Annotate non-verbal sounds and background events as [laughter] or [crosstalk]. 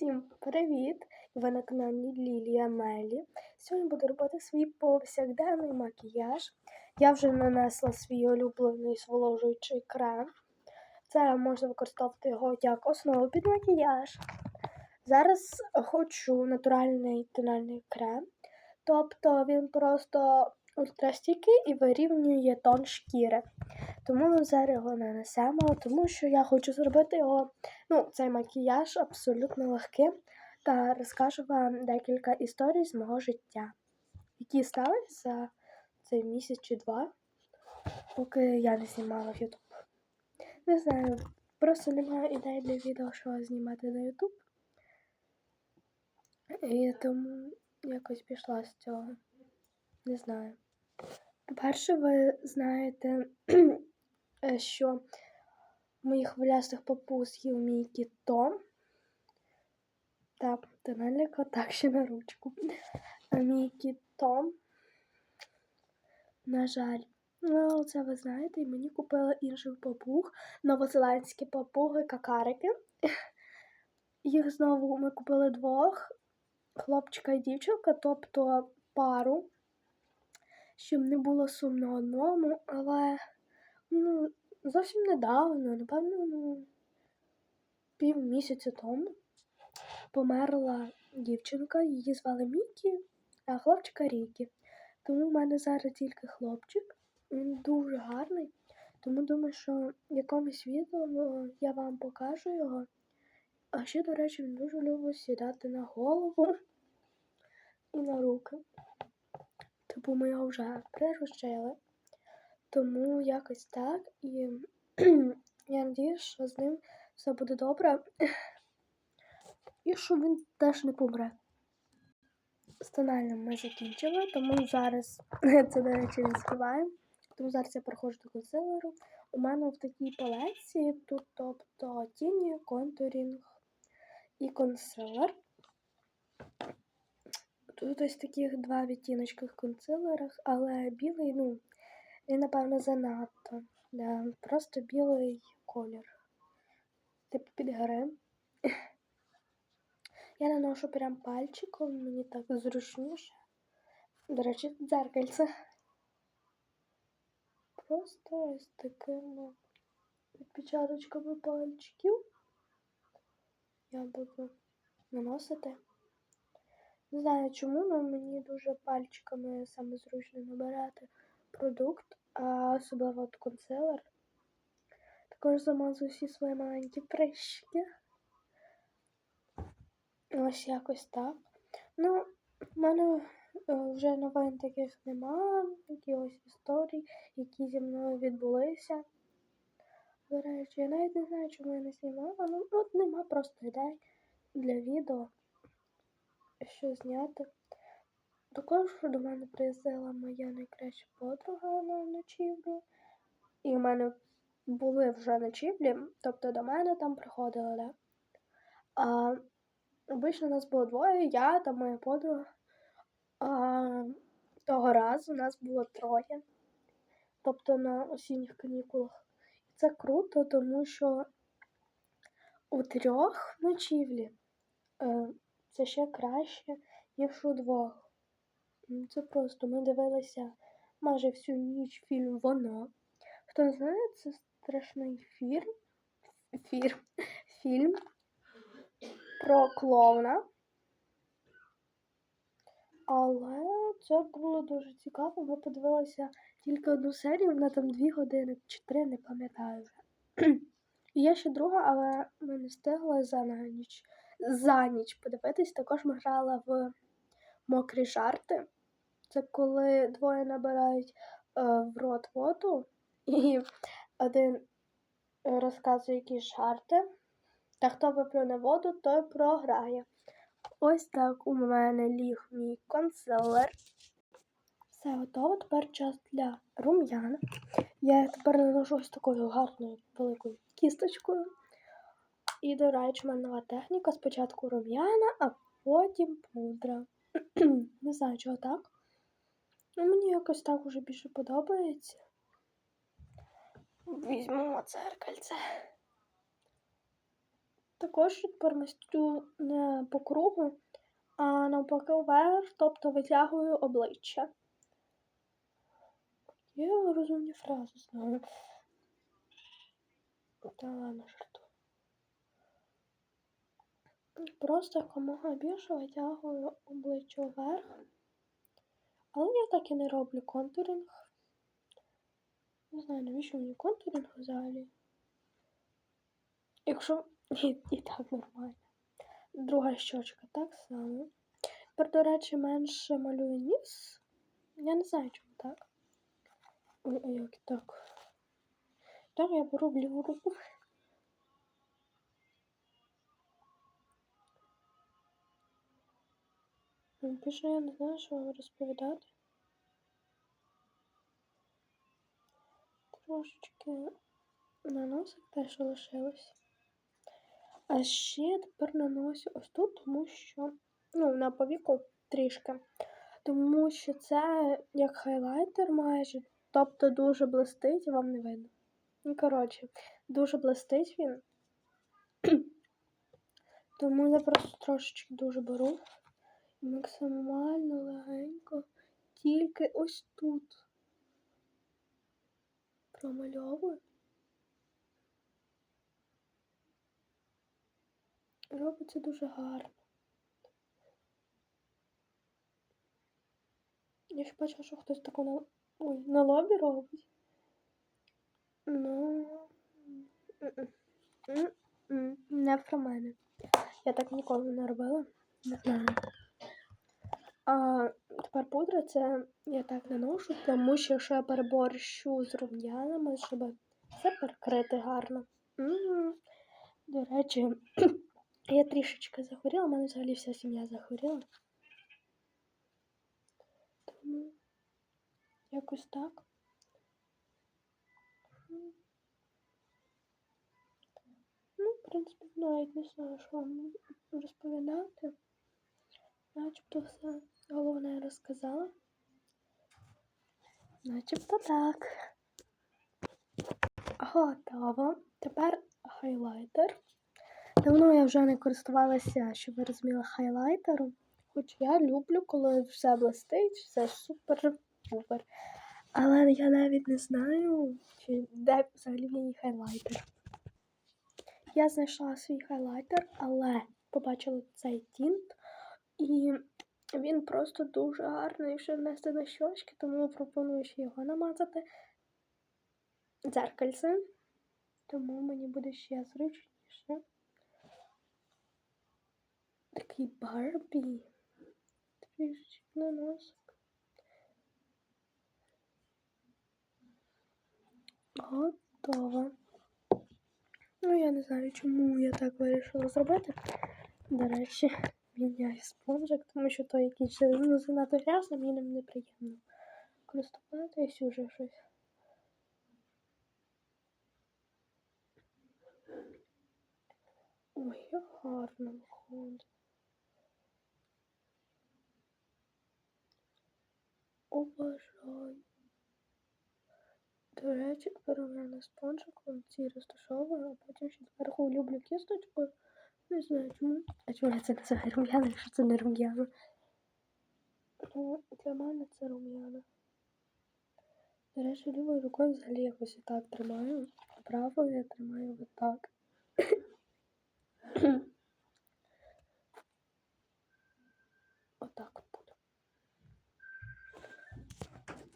Всім привіт! Ви на каналі Лілія Мелі. Сьогодні буду робити свій повсякденний макіяж. Я вже нанесла свій улюблений зволожуючий крем. Це можна використовувати його як основу під макіяж. Зараз хочу натуральний тональний крем. Тобто він просто ультрастійкий і вирівнює тон шкіри. Тому ми зараз його нанесемо, тому що я хочу зробити його, ну, цей макіяж абсолютно легким та розкажу вам декілька історій з мого життя, які сталися за цей місяць чи два, поки я не знімала в YouTube. Не знаю, просто немає ідей для відео, що знімати на YouTube. І тому якось пішла з цього. Не знаю. По-перше, ви знаєте, [clears throat] е, що моїх хвилястих папуз їв мій кіт Том. Так, тональний [laughs] так ще на ручку. А мій кіт Том, на жаль, ну, це ви знаєте, і мені купили інших папуг, новозеландські папуги, какарики. [laughs] Їх знову ми купили двох, хлопчика і дівчинка, тобто пару щоб не було сумно одному, але ну, зовсім недавно, напевно, ну, пів місяця тому померла дівчинка, її звали Мікі, а хлопчика Рікі. Тому в мене зараз тільки хлопчик, він дуже гарний. Тому думаю, що якомусь відео ну, я вам покажу його. А ще, до речі, він дуже любить сідати на голову і на руки. Типу ми його вже приручили. Тому якось так. І [clears throat] я надіюсь, що з ним все буде добре. [clears throat] І що він теж не помре. З тональним ми закінчили, тому зараз [clears throat] це, до речі, не співаємо. Тому зараз я переходжу до консилеру. У мене в такій палеці тут, тобто тіні, контурінг і консилер. Тут ось таких два відтіночки в консилерах, але білий, ну, він, напевно, занадто. Да, Просто білий колір. Типу під грим. Я наношу прям пальчиком, мені так зручніше. До речі, дзеркальце. Просто ось такими відпечаточками пальчиків. Я буду наносити. Не знаю чому, але мені дуже пальчиками саме зручно набирати продукт, а особливо от консилер. Також замазую всі свої маленькі прищики. Ось якось так. Ну, в мене е, вже новин таких нема, якихось історій, які зі мною відбулися. До речі, я навіть не знаю, чому я не знімала, ну от нема просто ідей для відео що зняти. Також до мене приїздила моя найкраща подруга на ночівлю. І в мене були вже ночівлі, тобто до мене там приходили, да? А обично нас було двоє, я та моя подруга. А того разу нас було троє. Тобто на осінніх канікулах. І це круто, тому що у трьох ночівлі. Це ще краще, ніж у двох. Це просто ми дивилися майже всю ніч фільм Воно. Хто не знає, це страшний фільм, фільм, фільм про клоуна. Але це було дуже цікаво. Ми подивилися тільки одну серію, вона там дві години чи три, не пам'ятаю вже. [clears throat] Є ще друга, але ми не встигли за на ніч за ніч подивитись. Також ми грали в мокрі жарти. Це коли двоє набирають е, в рот воду, і один розказує якісь жарти. Та хто виплюне воду, той програє. Ось так у мене ліг мій консилер. Все готово. Тепер час для рум'ян. Я тепер наношу ось такою гарною великою кісточкою. І, до речі, нова техніка. Спочатку рум'яна, а потім пудра. [clears throat] Не знаю, чого так. Ну, Мені якось так уже більше подобається. Візьмемо дзеркальце. Також тепер мастю не по кругу, а навпаки вверх, тобто витягую обличчя. Я розумні фрази знаю. Та ладно, жартую. Просто якомога більше витягую обличчя вверх. Але я так і не роблю контуринг. Не знаю, навіщо мені контуринг взагалі. Якщо [laughs] і, і так нормально. Друга щочка так само. Тепер, до речі, менше малюю ніс. Я не знаю, чому так. Ой, як так? Так, я беру ліву руку. Більше я не знаю, що вам розповідати. Трошечки на носик теж лишилось. А ще тепер наносю ось тут, тому що, ну, на повіку трішки. Тому що це як хайлайтер майже, тобто дуже блистить, вам не видно. Ну, коротше, дуже блистить він. [clears throat] Тому я просто трошечки дуже беру. Максимально легенько. Тільки ось тут промальовую. Робиться дуже гарно. Я ж бачила, що хтось таку на, ой, на лобі робить. Ну, не про мене. Я так ніколи не робила. Не знаю. А тепер пудра це я так наношу, тому що якщо я переборщу з рум'янами, щоб все перекрити гарно. М. До речі, [clears throat] я трішечки захворіла, у мене взагалі вся сім'я захворіла. Тому якось так. Ну, в принципі, навіть не знаю, що вам розповідати. Начебто все головне я розказала. Начебто так. Готово. Тепер хайлайтер. Давно я вже не користувалася, щоб ви розуміли, хайлайтером. Хоч я люблю, коли все блистить, все супер-пупер. Але я навіть не знаю, чи де взагалі мій хайлайтер. Я знайшла свій хайлайтер, але побачила цей тінт. І він просто дуже гарний, щоб внести на щочки, тому пропоную ще його намазати дзеркальце. Тому мені буде ще зручніше. Такий Барбі. Трішечки на носик. Готово. Ну, я не знаю, чому я так вирішила зробити. До речі, міняю спонжик, тому що той, який ще ну, занадто грязний, мені ним неприємно користуватись уже щось. Ой, як гарно виходить. Обожаю. До речі, тепер у мене спонжик он ці розташовую, а потім ще зверху люблю кісточкою. Не знаю чому. А я це називаю рум'яна, якщо це не рум'яна? Для мене це рум'яна. До речі, лівою рукою взагалі якось і так тримаю, а правою я тримаю отак.